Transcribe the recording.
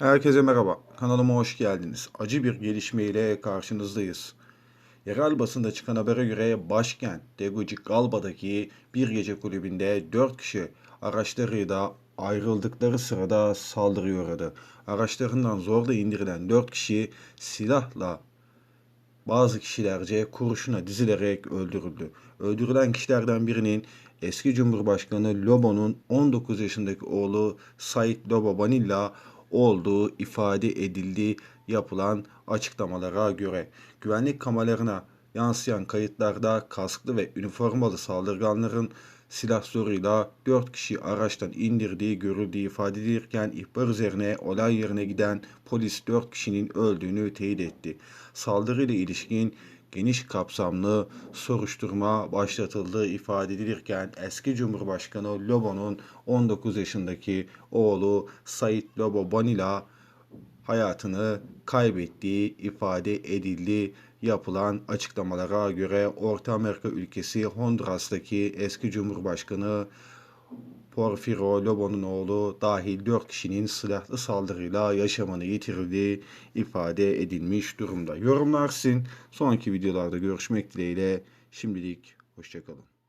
Herkese merhaba. Kanalıma hoş geldiniz. Acı bir gelişmeyle karşınızdayız. Yerel basında çıkan habere göre başkent Tegucigalpa'daki bir gece kulübünde 4 kişi araçlarıyla ayrıldıkları sırada saldırıya uğradı. Araçlarından zorla indirilen 4 kişi silahla bazı kişilerce kurşuna dizilerek öldürüldü. Öldürülen kişilerden birinin eski Cumhurbaşkanı Lobo'nun 19 yaşındaki oğlu Sait Lobo Banilla olduğu ifade edildi yapılan açıklamalara göre. Güvenlik kameralarına yansıyan kayıtlarda kasklı ve üniformalı saldırganların silah zoruyla 4 kişi araçtan indirdiği görüldüğü ifade edilirken ihbar üzerine olay yerine giden polis 4 kişinin öldüğünü teyit etti. Saldırıyla ilişkin geniş kapsamlı soruşturma başlatıldığı ifade edilirken eski Cumhurbaşkanı Lobo'nun 19 yaşındaki oğlu Sait Lobo Banila hayatını kaybettiği ifade edildi. Yapılan açıklamalara göre Orta Amerika ülkesi Honduras'taki eski Cumhurbaşkanı Porfirio Lobo'nun oğlu dahil 4 kişinin silahlı saldırıyla yaşamını yitirdiği ifade edilmiş durumda. Yorumlar sizin. Sonraki videolarda görüşmek dileğiyle. Şimdilik hoşçakalın.